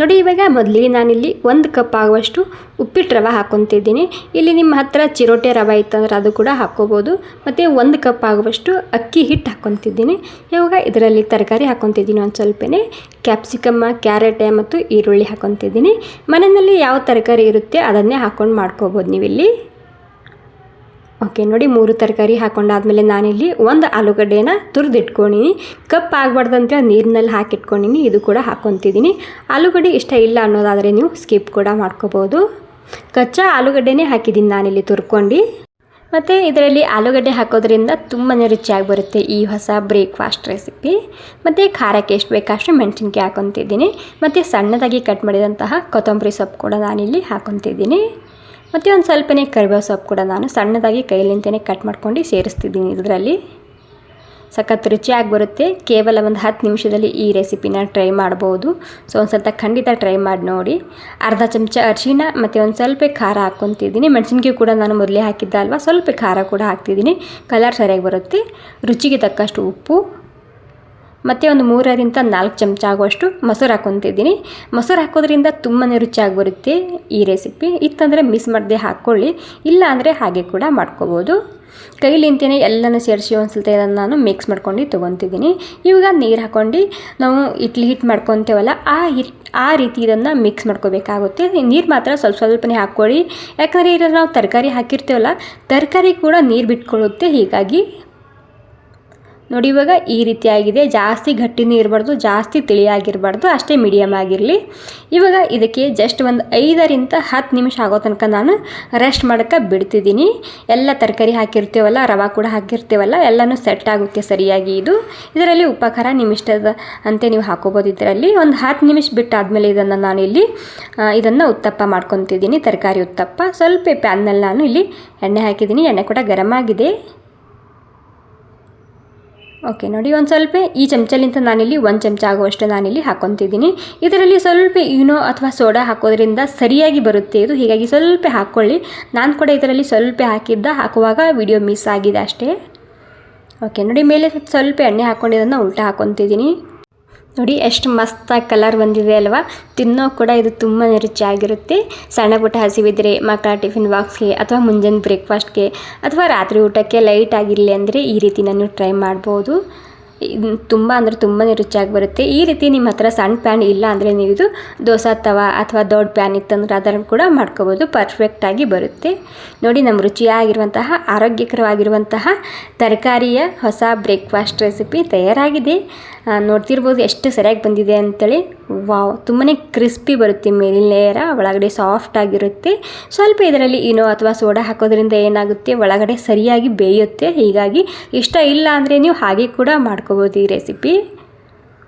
ನೋಡಿ ಇವಾಗ ಮೊದಲಿಗೆ ನಾನಿಲ್ಲಿ ಒಂದು ಕಪ್ ಆಗುವಷ್ಟು ಉಪ್ಪಿಟ್ಟು ರವೆ ಹಾಕ್ಕೊತಿದ್ದೀನಿ ಇಲ್ಲಿ ನಿಮ್ಮ ಹತ್ರ ಚಿರೋಟೆ ರವೆ ಇತ್ತಂದ್ರೆ ಅದು ಕೂಡ ಹಾಕ್ಕೋಬೋದು. ಮತ್ತು ಒಂದು ಕಪ್ ಆಗುವಷ್ಟು ಅಕ್ಕಿ ಹಿಟ್ಟು ಹಾಕ್ಕೊತಿದ್ದೀನಿ ಇವಾಗ ಇದರಲ್ಲಿ ತರಕಾರಿ ಹಾಕ್ಕೊತಿದ್ದೀನಿ ಒಂದು ಸ್ವಲ್ಪನೇ. ಕ್ಯಾಪ್ಸಿಕಮ್ಮ ಕ್ಯಾರೆಟೆ ಮತ್ತು ಈರುಳ್ಳಿ ಹಾಕ್ಕೊತಿದ್ದೀನಿ ಮನೆಯಲ್ಲಿ ಯಾವ ತರಕಾರಿ ಇರುತ್ತೆ ಅದನ್ನೇ ಹಾಕ್ಕೊಂಡು ಮಾಡ್ಕೋಬೋದು ನೀವಿಲ್ಲಿ. ಓಕೆ, ನೋಡಿ ಮೂರು ತರಕಾರಿ ಹಾಕೊಂಡಾದ್ಮೇಲೆ ನಾನಿಲ್ಲಿ ಒಂದು ಆಲೂಗಡ್ಡೆನ ತುರಿದಿಟ್ಕೊಂಡಿನಿ. ಕಪ್ ಆಗಬಾರ್ದು ಅಂತೇಳಿ ನೀರಿನಲ್ಲಿ ಹಾಕಿಟ್ಕೊಂಡಿನಿ, ಇದು ಕೂಡ ಹಾಕ್ಕೊತಿದ್ದೀನಿ ಆಲೂಗಡ್ಡೆ ಇಷ್ಟ ಇಲ್ಲ ಅನ್ನೋದಾದರೆ ನೀವು ಸ್ಕಿಪ್ ಕೂಡ ಮಾಡ್ಕೋಬೋದು. ಕಚ್ಚಾ ಆಲೂಗಡ್ಡೆನೇ ಹಾಕಿದ್ದೀನಿ ನಾನಿಲ್ಲಿ ತುರ್ಕೊಂಡು. ಮತ್ತು ಇದರಲ್ಲಿ ಆಲೂಗಡ್ಡೆ ಹಾಕೋದ್ರಿಂದ ತುಂಬಾ ರುಚಿಯಾಗಿ ಬರುತ್ತೆ ಈ ಹೊಸ ಬ್ರೇಕ್ಫಾಸ್ಟ್ ರೆಸಿಪಿ. ಮತ್ತು ಖಾರಕ್ಕೆ ಎಷ್ಟು ಬೇಕಷ್ಟು ಮೆಣಸಿನ್ಕಾಯಿ ಹಾಕೊತಿದ್ದೀನಿ ಮತ್ತು ಸಣ್ಣದಾಗಿ ಕಟ್ ಮಾಡಿದಂತಹ ಕೊತ್ತಂಬರಿ ಸೊಪ್ಪು ಕೂಡ ನಾನಿಲ್ಲಿ ಹಾಕೊತಿದ್ದೀನಿ ಮತ್ತು ಒಂದು ಸ್ವಲ್ಪನೇ ಕರಿಬೇವು ಸೊಪ್ಪು ಕೂಡ ನಾನು ಸಣ್ಣದಾಗಿ ಕೈಲಿಂತಲೇ ಕಟ್ ಮಾಡ್ಕೊಂಡು ಸೇರಿಸ್ತಿದ್ದೀನಿ ಇದರಲ್ಲಿ. ಸಖತ್ ರುಚಿಯಾಗಿ ಬರುತ್ತೆ. ಕೇವಲ ಒಂದು ಹತ್ತು ನಿಮಿಷದಲ್ಲಿ ಈ ರೆಸಿಪಿನ ಟ್ರೈ ಮಾಡ್ಬೋದು. ಸೊ ಒಂದು ಸ್ವಲ್ಪ ಖಂಡಿತ ಟ್ರೈ ಮಾಡಿ ನೋಡಿ. ಅರ್ಧ ಚಮಚ ಅರಿಶಿನ ಮತ್ತು ಒಂದು ಸ್ವಲ್ಪ ಖಾರ ಹಾಕ್ಕೊತಿದ್ದೀನಿ ಮೆಣಸಿನ್ಕಾಯಿ ಕೂಡ ನಾನು ಮೊದಲೇ ಹಾಕಿದ್ದೆ ಅಲ್ವಾ? ಸ್ವಲ್ಪ ಖಾರ ಕೂಡ ಹಾಕ್ತಿದ್ದೀನಿ. ಕಲರ್ ಸರಿಯಾಗಿ ಬರುತ್ತೆ. ರುಚಿಗೆ ತಕ್ಕಷ್ಟು ಉಪ್ಪು. ಮತ್ತು ಒಂದು ಮೂರರಿಂದ ನಾಲ್ಕು ಚಮಚ ಆಗುವಷ್ಟು ಮೊಸರು ಹಾಕ್ಕೊತಿದ್ದೀನಿ ಮೊಸರು ಹಾಕೋದ್ರಿಂದ ತುಂಬಾ ರುಚಿಯಾಗಿ ಬರುತ್ತೆ ಈ ರೆಸಿಪಿ. ಇತ್ತಂದರೆ ಮಿಸ್ ಮಾಡದೆ ಹಾಕ್ಕೊಳ್ಳಿ. ಇಲ್ಲ ಅಂದರೆ ಹಾಗೆ ಕೂಡ ಮಾಡ್ಕೋಬೋದು. ಕೈಲಿಂತೇನೆ ಎಲ್ಲನೂ ಸೇರಿಸಿ ಒಂದು ಸಲ ನಾನು ಮಿಕ್ಸ್ ಮಾಡ್ಕೊಂಡು ತೊಗೊತಿದ್ದೀನಿ. ಇವಾಗ ನೀರು ಹಾಕ್ಕೊಂಡು ನಾವು ಇಡ್ಲಿ ಹಿಟ್ಟು ಮಾಡ್ಕೊತೇವಲ್ಲ, ಆ ಹಿಟ್, ಆ ರೀತಿ ಇದನ್ನು ಮಿಕ್ಸ್ ಮಾಡ್ಕೋಬೇಕಾಗುತ್ತೆ. ನೀರು ಮಾತ್ರ ಸ್ವಲ್ಪ ಸ್ವಲ್ಪನೇ ಹಾಕ್ಕೊಳ್ಳಿ. ಯಾಕಂದರೆ ಇದರಲ್ಲಿ ನಾವು ತರಕಾರಿ ಹಾಕಿರ್ತೀವಲ್ಲ, ತರಕಾರಿ ಕೂಡ ನೀರು ಬಿಟ್ಕೊಳ್ಳುತ್ತೆ. ಹೀಗಾಗಿ ನೋಡಿ, ಇವಾಗ ಈ ರೀತಿಯಾಗಿದೆ ಜಾಸ್ತಿ ಗಟ್ಟಿನೂ ಇರಬಾರ್ದು, ಜಾಸ್ತಿ ತಿಳಿಯಾಗಿರಬಾರ್ದು. ಅಷ್ಟೇ ಮೀಡಿಯಮ್ ಆಗಿರಲಿ. ಇವಾಗ ಇದಕ್ಕೆ ಜಸ್ಟ್ ಒಂದು ಐದರಿಂದ ಹತ್ತು ನಿಮಿಷ ಆಗೋ ತನಕ ನಾನು ರೆಸ್ಟ್ ಮಾಡೋಕ್ಕೆ ಬಿಡ್ತಿದ್ದೀನಿ. ಎಲ್ಲ ತರಕಾರಿ ಹಾಕಿರ್ತೀವಲ್ಲ, ರವೆ ಕೂಡ ಹಾಕಿರ್ತೀವಲ್ಲ, ಎಲ್ಲನೂ ಸೆಟ್ ಆಗುತ್ತೆ ಸರಿಯಾಗಿ ಇದು. ಇದರಲ್ಲಿ ಉಪಕಾರ ನಿಮ್ಮ ಇಷ್ಟದ ಅಂತೆ ನೀವು ಹಾಕೋಬೋದು ಇದರಲ್ಲಿ. ಒಂದು ಹತ್ತು ನಿಮಿಷ ಬಿಟ್ಟಾದಮೇಲೆ ಇದನ್ನು ನಾನು ಇಲ್ಲಿ ಇದನ್ನು ಉತ್ತಪ್ಪ ಮಾಡ್ಕೊತಿದ್ದೀನಿ, ತರಕಾರಿ ಉತ್ತಪ್ಪ. ಸ್ವಲ್ಪ ಪ್ಯಾನ್ನಲ್ಲಿ ನಾನು ಇಲ್ಲಿ ಎಣ್ಣೆ ಹಾಕಿದ್ದೀನಿ. ಎಣ್ಣೆ ಕೂಡ ಗರಮ್ ಆಗಿದೆ. ಓಕೆ ನೋಡಿ ಒಂದು ಸ್ವಲ್ಪ ಈ ಚಮಚಲಿಂತ ನಾನಿಲ್ಲಿ ಒಂದು ಚಮಚ ಆಗುವಷ್ಟು ನಾನಿಲ್ಲಿ ಹಾಕೊತಿದ್ದೀನಿ. ಇದರಲ್ಲಿ ಸ್ವಲ್ಪ ಯೂನೋ ಅಥವಾ ಸೋಡಾ ಹಾಕೋದ್ರಿಂದ ಸರಿಯಾಗಿ ಬರುತ್ತೆ ಇದು. ಹೀಗಾಗಿ ಸ್ವಲ್ಪ ಹಾಕ್ಕೊಳ್ಳಿ ನಾನು ಕೂಡ ಇದರಲ್ಲಿ ಸ್ವಲ್ಪ ಹಾಕಿದ್ದ, ಹಾಕುವಾಗ ವಿಡಿಯೋ ಮಿಸ್ ಆಗಿದೆ ಅಷ್ಟೇ. ಓಕೆ ನೋಡಿ ಮೇಲೆ ಸ್ವಲ್ಪ ಎಣ್ಣೆ ಹಾಕ್ಕೊಂಡಿದ್ದನ್ನು ಉಲ್ಟಾ ಹಾಕ್ಕೊತಿದ್ದೀನಿ ನೋಡಿ, ಎಷ್ಟು ಮಸ್ತಾಗಿ ಕಲರ್ ಬಂದಿದೆ ಅಲ್ವಾ? ತಿನ್ನೋ ಕೂಡ ಇದು ತುಂಬಾ ರುಚಿಯಾಗಿರುತ್ತೆ. ಸಣ್ಣ ಪುಟ್ಟ ಹಸಿವಿದ್ರೆ ಮಕ್ಕಳ ಟಿಫಿನ್ ಬಾಕ್ಸ್ಗೆ ಅಥವಾ ಮುಂಜಾನೆ ಬ್ರೇಕ್ಫಾಸ್ಟ್ಗೆ ಅಥವಾ ರಾತ್ರಿ ಊಟಕ್ಕೆ ಲೈಟ್ ಆಗಿರಲಿ ಅಂದರೆ ಈ ರೀತಿ ನಾನು ಟ್ರೈ ಮಾಡ್ಬೋದು. ತುಂಬ ಅಂದರೆ ತುಂಬಾ ರುಚಿಯಾಗಿ ಬರುತ್ತೆ. ಈ ರೀತಿ ನಿಮ್ಮ ಹತ್ರ ಸಣ್ಣ ಪ್ಯಾನ್ ಇಲ್ಲ ಅಂದರೆ ನೀವು ಇದು ದೋಸೆ ತವ ಅಥವಾ ದೊಡ್ಡ ಪ್ಯಾನ್ ಇತ್ತಂದ್ರೆ ಅದನ್ನು ಕೂಡ ಮಾಡ್ಕೋಬೋದು. ಪರ್ಫೆಕ್ಟಾಗಿ ಬರುತ್ತೆ. ನೋಡಿ, ನಮ್ಮ ರುಚಿಯಾಗಿರುವಂತಹ, ಆರೋಗ್ಯಕರವಾಗಿರುವಂತಹ ತರಕಾರಿಯ ಹೊಸ ಬ್ರೇಕ್ಫಾಸ್ಟ್ ರೆಸಿಪಿ ತಯಾರಾಗಿದೆ. ನೋಡ್ತಿರ್ಬೋದು ಎಷ್ಟು ಸರಿಯಾಗಿ ಬಂದಿದೆ ಅಂತೇಳಿ. ವಾವ್ ತುಂಬಾ ಕ್ರಿಸ್ಪಿ ಬರುತ್ತೆ ಮೇಲಿನ ಲೇಯರ ಒಳಗಡೆ ಸಾಫ್ಟ್ ಆಗಿರುತ್ತೆ. ಸ್ವಲ್ಪ ಇದರಲ್ಲಿ ಏನೋ ಅಥವಾ ಸೋಡಾ ಹಾಕೋದ್ರಿಂದ ಏನಾಗುತ್ತೆ, ಒಳಗಡೆ ಸರಿಯಾಗಿ ಬೇಯುತ್ತೆ. ಹೀಗಾಗಿ ಇಷ್ಟ ಇಲ್ಲ ಅಂದರೆ ನೀವು ಹಾಗೆ ಕೂಡ ಮಾಡ್ಕೋಬೋದು ಈ ರೆಸಿಪಿ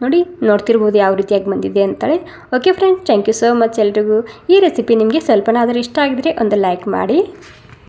ನೋಡಿ, ನೋಡ್ತಿರ್ಬೋದು ಯಾವ ರೀತಿಯಾಗಿ ಬಂದಿದೆ ಅಂತೇಳಿ. Okay friends thank you so much ಎಲ್ರಿಗೂ. ಈ ರೆಸಿಪಿ ನಿಮಗೆ ಸ್ವಲ್ಪನಾದರೂ ಇಷ್ಟ ಆಗಿದ್ರೆ ಒಂದು ಲೈಕ್ ಮಾಡಿ.